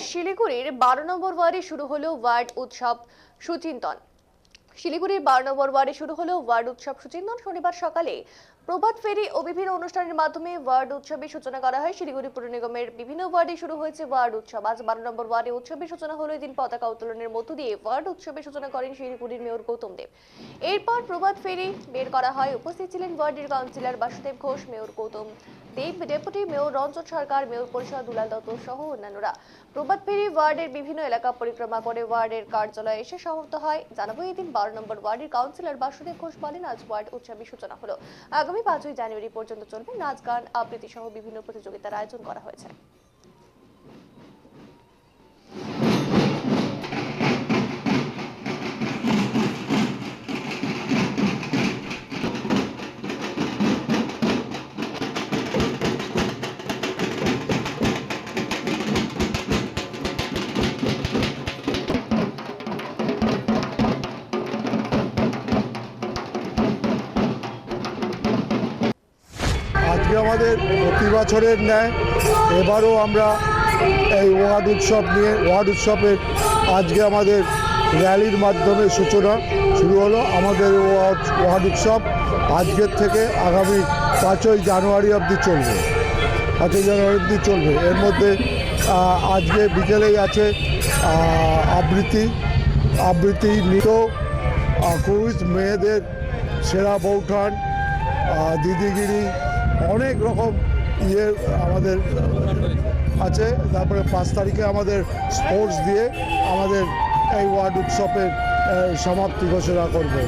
শিলিগুড়ির বারো নম্বর ওয়ার্ডে শুরু হলো ওয়ার্ড উৎসব সুচিন্তন। শিলিগুড়ির বারো ওয়ার্ডে শুরু হলো ওয়ার্ড উৎসব সুচিন্তন শনিবার সকালে প্রভাত ফেরি ও বিভিন্ন অনুষ্ঠানের মাধ্যমে ওয়ার্ড উৎসবের সূচনা করা হয়। শিলিগুড়ি পুর নিগমের বিভিন্ন ওয়ার্ডে শুরু হয়েছে ওয়ার্ড উৎসব। আজ বারো নম্বর ওয়ার্ডে উৎসবের সূচনা হলো। এদিন পতাকা উত্তোলনের মধ্য দিয়ে ওয়ার্ড উৎসবের সূচনা করেন শিলিগুড়ির মেয়র গৌতম দেব। এরপর প্রভাত ফেরি বের করা হয়। উপস্থিত ছিলেন ওয়ার্ডের councillor Basudeb Ghosh, mayor Goutam Deb, deputy mayor Ranjan Sarkar, mayor পরিষদ দুলাল দত্ত সহ অন্যান্যরা। প্রভাত ফেরি ওয়ার্ডের বিভিন্ন এলাকা পরিক্রমা করে ওয়ার্ডের কার্যালয়ে এসে সমাপ্ত হয়। জানাব এই দিন বারো নম্বর ওয়ার্ডের কাউন্সিলর বাসুদেব ঘোষ বলেন, আজ ওয়ার্ড উৎসবের সূচনা হলো। আগামী পাঁচই জানুয়ারি পর্যন্ত চলবে নাচ, গান আবৃত্তি সহ বিভিন্ন প্রতিযোগিতার আয়োজন করা হয়েছে। আজকে আমাদের প্রতি বছরের ন্যায় এবারও আমরা এই ওয়ার্ড উৎসব নিয়ে, ওয়ার্ড উৎসবের আজকে আমাদের র্যালির মাধ্যমে সূচনা শুরু হলো। আমাদের ওয়ার্ড ওয়ার্ড উৎসব আজকের থেকে আগামী পাঁচই জানুয়ারি অবধি চলবে। পাঁচই জানুয়ারি অবধি চলবে। এর মধ্যে আজকে বিকেলেই আছে আবৃত্তি আবৃত্তি নৃত্য কুইজ মেয়েদের সেরা বৌঠান দিদিগিরি অনেক রকম ইয়ে আমাদের আছে। তারপরে পাঁচ তারিখে আমাদের স্পোর্টস দিয়ে আমাদের এই ওয়ার্ড উৎসবের সমাপ্তি ঘোষণা করবে।